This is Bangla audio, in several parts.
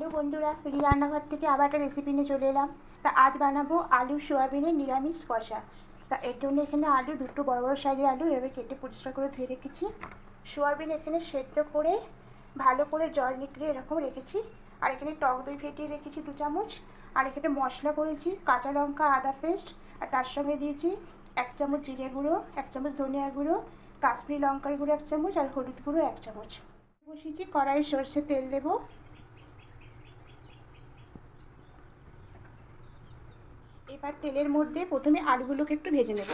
হ্যালো বন্ধুরা রি রান্নাঘর থেকে আবার একটা রেসিপি নিয়ে চলে এলাম। তা আজ বানাবো আলু সোয়াবিনের নিরামিষ কষা। তা এর জন্য এখানে আলু, দুটো বড় বড় সাইজের আলু এভাবে কেটে পরিষ্কার করে ধুয়ে রেখেছি। সোয়াবিন এখানে সেদ্ধ করে ভালো করে জল নিকড়ে এরকম রেখেছি। আর এখানে টক দই ফেটিয়ে রেখেছি দু চামচ। আর এখানে মশলা করেছি, কাঁচা লঙ্কা, আদা পেস্ট। আর তার সঙ্গে দিয়েছি এক চামচ জিরে গুঁড়ো, এক চামচ ধনিয়া গুঁড়ো, কাশ্মীরি লঙ্কার গুঁড়ো এক চামচ, আর হলুদ গুঁড়ো এক চামচ। বসিয়েছি কড়াই সর্ষে তেল দেবো। এবার তেলের মধ্যে প্রথমে আলুগুলোকে একটু ভেজে নেব।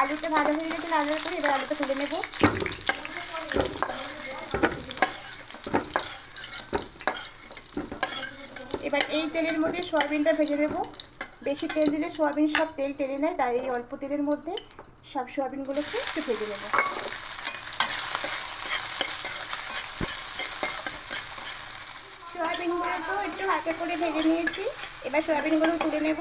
আলুটা ভাজা হয়ে গেছে লাল করে এবার আলুটা তুলে নেব। এবার এই তেলের মধ্যে সয়াবিনটা ভেজে নেব। বেশি তেল দিলে সয়াবিন সব তেল টেনে নেয়, তাই এই অল্প তেলের মধ্যে সব সয়াবিনগুলোকে একটু ভেজে নেব। সয়াবিনগুলো তো একটু হাতে করে ভেজে নিয়েছি। এবার সয়াবিনগুলো তুলে নেব।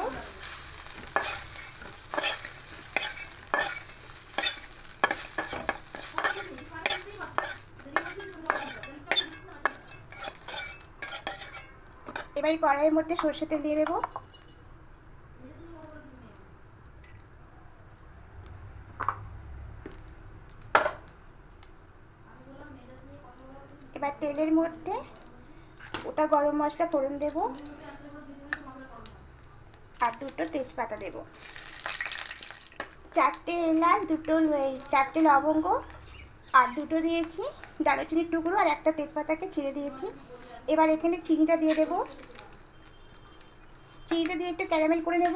এই কড়াইয়ের মধ্যে সর্ষে তেল দিয়ে দেবো। এবার তেলের মধ্যে ওটা গরম মশলা, ফোড়ন দেব। আর দুটো তেজপাতা দেব। চারটে এলাচ, দুটো চারটে লবঙ্গ, আর দুটো দিয়েছি দারুচিনির টুকরো আর একটা তেজপাতাকে ছিঁড়ে দিয়েছি। এবার এখানে চিনিটা দিয়ে দেবো। চিনিটা দিয়ে একটু ক্যারামেল করে নেব।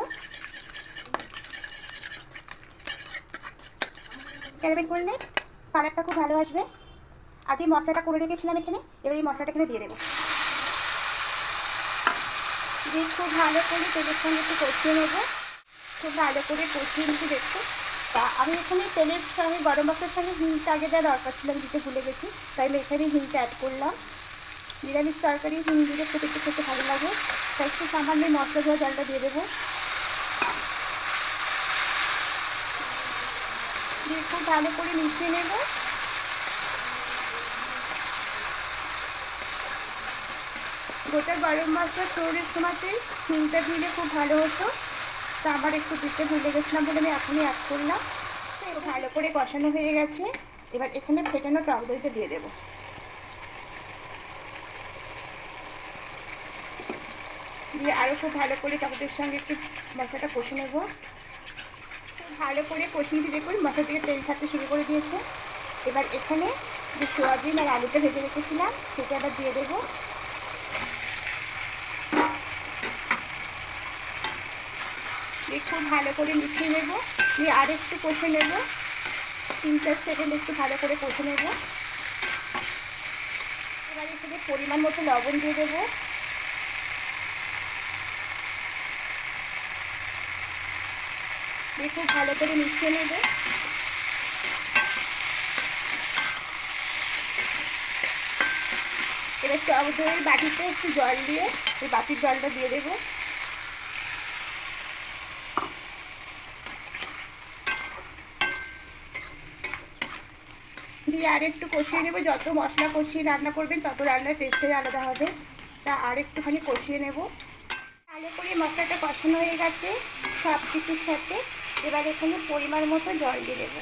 ক্যারামেল করলে কালারটা খুব ভালো আসবে। আর যে মশলাটা করে রেখেছিলাম এখানে, এবার এই মশলাটা এখানে দিয়ে দেবো। দিয়ে খুব ভালো করে তেলের সঙ্গে একটু কষিয়ে নেব। খুব ভালো করে কষিয়ে নিতে দেখতে তা আমি এখানে তেলের সঙ্গে, গরম মশলার সঙ্গে হিংটা আগে দেওয়া দরকার ছিল, আমি দিতে ভুলে গেছি। তাই আমি এখানে হিংটা অ্যাড করলাম। নিরামিষ তরকারি হিং খেতে একটু খেতে ভালো লাগে। তাই একটু সামান্য মশলা ধোয়া জলটা দিয়ে দেবো। দিয়ে খুব ভালো করে মিশিয়ে নেব। গোটা গরম মশলা তৈরির সময়তে হিংটা দিলে খুব ভালো হতো। তা আমার একটু দিতে ভুলে গেছিলাম বলে আমি এখনই অ্যাড করলাম। ভালো করে কষানো হয়ে গেছে। এবার এখানে ফেটানো টক দইটা দিয়ে দেবো। দিয়ে আরও খুব ভালো করে টমেটোর সঙ্গে একটু মশলাটা কষে নেব। ভালো করে কষিয়ে দিয়ে দেখুন মশলা থেকে তেল ছাড়তে শুরু করে দিয়েছে। এবার এখানে যে সোয়াবিন আর আলুটা ভেজে রেখেছিলাম, সেটা আবার দিয়ে দেবো। খুব ভালো করে মিশিয়ে নেব। দিয়ে আর একটু কষে নেব। তিন চার সেকেন্ড একটু ভালো করে কষে নেব। এবার এখানে পরিমাণ মতো লবণ দিয়ে দেবো। দিয়ে খুব ভালো করে মিশিয়ে নেবে। এবার টক দইয়ের বাটিতে একটু জল দিয়ে ওই বাটির জলটা দিয়ে দেবো। দিয়ে আর একটু কষিয়ে নেব, যত মশলা কষিয়ে রান্না করবেন, তত রান্নার টেস্টটাই আলাদা হবে। তা আর একটুখানি কষিয়ে নেব। ভালো করে মশলাটা কষানো হয়ে গেছে সব কিছুর সাথে। এবার এখানে পরিমাণ মতো জল দিয়ে দেবো।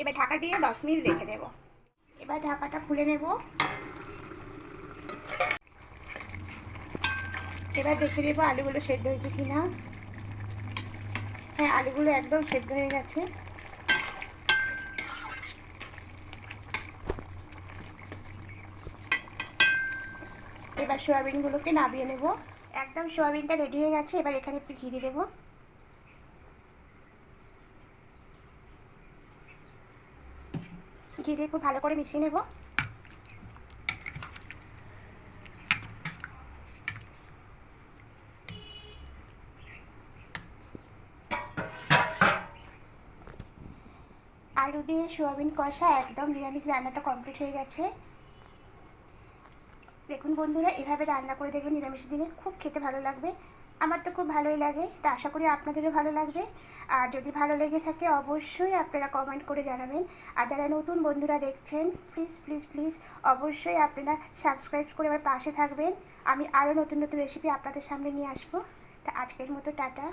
এবার ঢাকা দিয়ে দশ মিনিট রেখে দেব। এবার ঢাকাটা খুলে নেব। এবার দেখে নেব আলুগুলো সেদ্ধ হয়েছে কিনা। হ্যাঁ আলুগুলো একদম সেদ্ধ হয়ে গেছে। এবার সোয়াবিনগুলোকে নামিয়ে নেব। একদম সোয়াবিনটা রেডি হয়ে গেছে, এবার এখানে একটু ঘি দিয়ে দেবো। ঘি দিয়ে একটু ভালো করে মিশিয়ে নেব। আলু দিয়ে সোয়াবিন কষা একদম নিরামিষ রান্নাটা কমপ্লিট হয়ে গেছে। দেখুন বন্ধুরা, এভাবে রান্না করে দেখবেন নিরামিষ দিনে খুব খেতে ভালো লাগবে। আমার তো খুব ভালোই লাগে, তা আশা করি আপনাদেরও ভালো লাগবে। আর যদি ভালো লেগে থাকে, অবশ্যই আপনারা কমেন্ট করে জানাবেন। আর যারা নতুন বন্ধুরা দেখছেন প্লিজ প্লিজ প্লিজ অবশ্যই আপনারা সাবস্ক্রাইব করে আমার পাশে থাকবেন। আমি আরও নতুন নতুন রেসিপি আপনাদের সামনে নিয়ে আসব। তা আজকের মতো, টাটা।